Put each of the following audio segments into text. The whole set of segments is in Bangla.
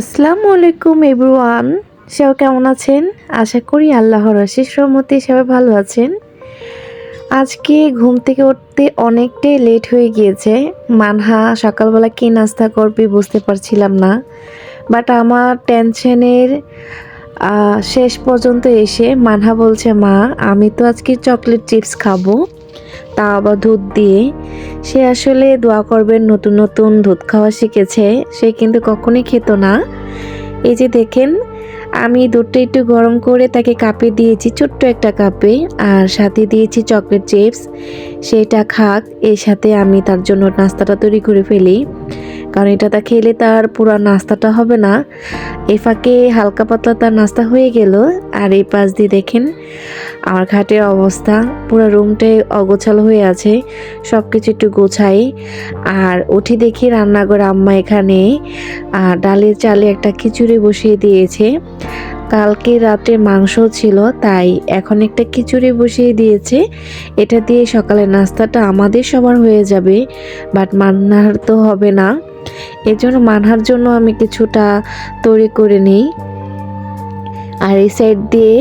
আসসালামু আলাইকুম এভরিওয়ান। সেও কেমন আছেন? আশা করি আল্লাহর আশিস রহমতে সবাই ভালো আছেন। আজকে ঘুম থেকে উঠতে অনেকটাই লেট হয়ে গিয়েছে। মানহা সকালবেলা কী নাস্তা করবে বুঝতে পারছিলাম না। বাট আমার টেনশনের শেষ পর্যন্ত এসে মানহা বলছে, মা, আমি তো আজকে চকলেট চিপস খাব। তা আবার দুধ দিয়ে সে আসলে দোয়া করবেন নতুন নতুন দুধ খাওয়া শিখেছে। সে কিন্তু কখনোই খেত না। এই যে দেখেন, আমি দুধটা একটু গরম করে তাকে কাপে দিয়েছি, ছোট্ট একটা কাপে, আর সাথে দিয়েছি চকলেট চিপস সেটা খাক, এর সাথে আমি তার জন্য নাস্তাটা তৈরি করে ফেলি। কারণ এটাটা খেলে তার পুরো নাস্তাটা হবে না। এই ফাঁকে হালকা পাতলা তার নাস্তা হয়ে গেল। আর এই পাশ দিয়ে দেখেন, আমার ঘাটের অবস্থা, পুরো রুমটাই অগোছাল হয়ে আছে। সব কিছু একটু গোছাই। আর উঠে দেখি রান্নাঘর আম্মা এখানে ডালের চালে একটা খিচুড়ি বসিয়ে দিয়েছে। কালকে রাতে মাংস ছিল, তাই এখন একটা খিচুড়ি বসিয়ে দিয়েছে। এটা দিয়ে সকালের নাস্তাটা আমাদের সবার হয়ে যাবে, বাট মান্নার তো হবে না। এর জন্য মানহার জন্য আমি কিছুটা তৈরি করে নিই। আর এই সাইড দিয়ে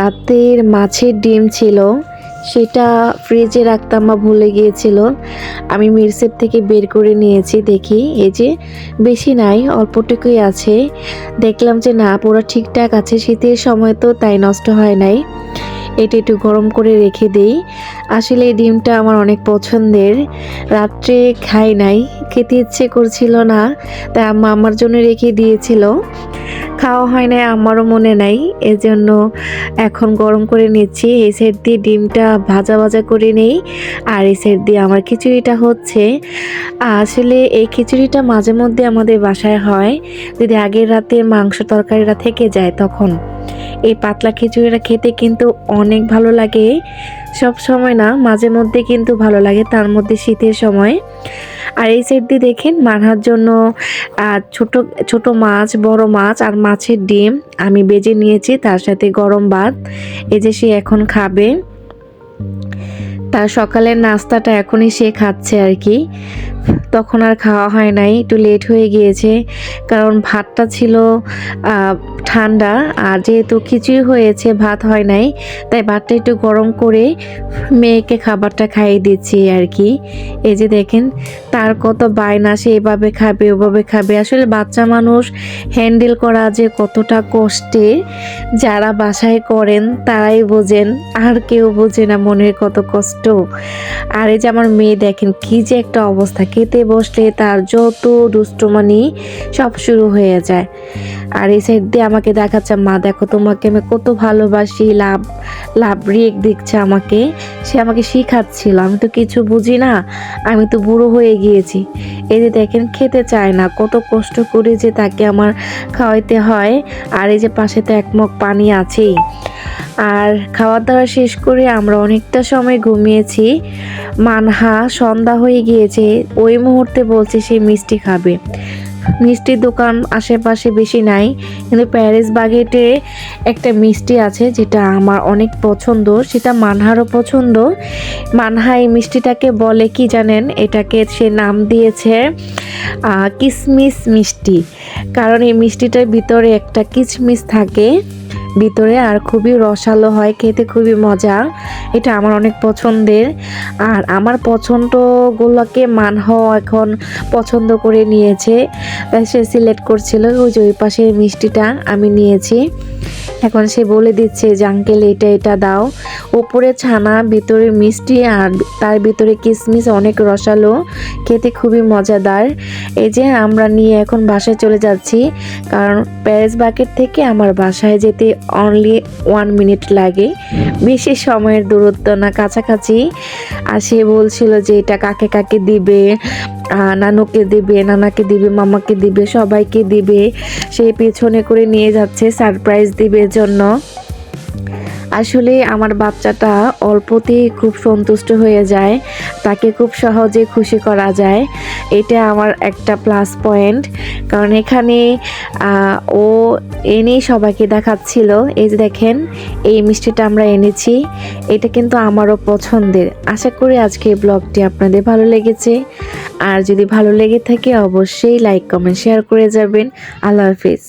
রাতের মাছের ডিম ছিল, সেটা ফ্রিজে রাখতাম বা ভুলে গিয়েছিল। আমি মিরসেপ থেকে বের করে নিয়েছি দেখি, এই যে বেশি নাই, অল্পটুকুই আছে। দেখলাম যে না পুরো ঠিকঠাক আছে, শীতের সময় তো তাই নষ্ট হয় নাই। এটা একটু গরম করে রেখে দেই। আসলে এই ডিমটা আমার অনেক পছন্দের। রাত্রে খাই নাই, খেতে ইচ্ছে করছিল না, তাই আম্মা আমার জন্য রেখে দিয়েছিল। খাওয়া হয় নাই আমারও মনে নাই, এজন্য এখন গরম করে নিচ্ছি। এই সাইড দিয়ে ডিমটা ভাজা ভাজা করে নেই, আর এই সাইড দিয়ে আমার খিচুড়িটা হচ্ছে। আসলে এই খিচুড়িটা মাঝে মধ্যে আমাদের বাসায় হয়, যদি আগের রাতে মাংস তরকারিটা থেকে যায় তখন। এই পাতলা খিচুড়িটা খেতে কিন্তু অনেক ভালো লাগে। সব সময় না, মাঝে মধ্যে কিন্তু ভালো লাগে, তার মধ্যে শীতের সময়। আর এই সাইড দিয়ে দেখেন মানহার জন্য ছোট ছোট মাছ, বড় মাছ আর মাছের ডিম আমি বেজে নিয়েছি, তার সাথে গরম ভাত। এই যে সে এখন খাবে। তার সকালের নাস্তাটা এখনই সে খাচ্ছে আর কি। তখন আর খাওয়া হয় নাই, একটু লেট হয়ে গিয়েছে। কারণ ভাতটা ছিল ঠান্ডা, আর যেহেতু খিচুড়ি হয়েছে, ভাত হয় নাই, তাই ভাতটা একটু গরম করে মেয়েকে খাবারটা খাইয়ে দিচ্ছি আর কি। এই যে দেখেন, তার কত বায়না, সে এভাবে খাবে, ওভাবে খাবে। আসলে বাচ্চা মানুষ হ্যান্ডেল করা যে কতটা কষ্টে, যারা বাসায় করেন তারাই বোঝেন, আর কেউ বোঝে না মনের কত কষ্ট। আর এই যে আমার মেয়ে দেখেন, কি যে একটা অবস্থা খেতে বসলে তার যত দুষ্টমানি সব শুরু হয়ে যায়। আর এই সাইড দিয়ে আমাকে দেখাচ্ছে, মা, দেখো তোমাকে আমি কত ভালোবাসি, লাভ লাভ রিয়েক দিচ্ছে আমাকে। সে আমাকে শিখাচ্ছিল, আমি তো কিছু বুঝি না, আমি তো বুড়ো হয়ে গিয়েছি। এই যে দেখেন, খেতে চায় না, কত কষ্ট করে যে তাকে আমার খাওয়াইতে হয়। আর এই যে পাশে তো একমগ পানি আছেই। আর খাওয়া দাওয়া শেষ করে আমরা অনেকটা সময় ঘুমিয়েছি। মানহা সন্ধ্যা হয়ে গিয়েছে। ওই মুহূর্তে বলছে সে মিষ্টি খাবে। মিষ্টির দোকান আশেপাশে বেশি নাই, কিন্তু প্যারিস বাগেটে একটা মিষ্টি আছে যেটা আমার অনেক পছন্দ। সেটা মানহারও পছন্দ। মানহা এই মিষ্টিটাকে বলে কি জানেন? এটাকে সে নাম দিয়েছে কিসমিস মিষ্টি। কারণ এই মিষ্টিটার ভিতরে একটা কিচমিচ থাকে। ভিতরে আর খুবই রসালো হয়, খেতে খুবই মজা। এটা আমার অনেক পছন্দের। আর আমার পছন্দগুলোকে মানহ এখন পছন্দ করে নিয়েছে। সে সিলেক্ট করছিল ওই যে ওই পাশের মিষ্টিটা আমি নিয়েছি। এখন সে বলে দিচ্ছে যে, আঙ্কেল, এটা এটা দাও। উপরে ছানা, ভিতরে মিষ্টি আর তার ভিতরে কিশমিশ অনেক রসালো, খেতে খুবই মজাদার। এই যে আমরা নিয়ে এখন বাসায় চলে যাচ্ছি, কারণ প্যারিস বাকেট থেকে আমার বাসায় যেতে অনলি ওয়ান মিনিট লাগে। বেশি সময়ের দূরত্ব না, কাছাকাছি। আর সে বলছিল যে এটা কাকে কাকে দিবে নানুকে দিবে, নানাকে দিবে, মামাকে দিবে, সবাইকে দিবে। সে পেছনে করে নিয়ে যাচ্ছে সারপ্রাইজ দিবে জন্য। আসলে আমার বাচ্চাটা অল্পতেই খুব সন্তুষ্ট হয়ে যায়, তাকে খুব সহজে খুশি করা যায়। এটা আমার একটা প্লাস পয়েন্ট কারণ এখানে ও এনেই সবাইকে দেখাচ্ছিল, এই যে দেখেন, এই মিষ্টিটা আমরা এনেছি, এটা কিন্তু আমারও পছন্দের। আশা করি আজকে এই ব্লগটি আপনাদের ভালো লেগেছে। আর যদি ভালো লেগে থাকে অবশ্যই লাইক কমেন্ট শেয়ার করে যাবেন। আল্লাহ হাফিজ।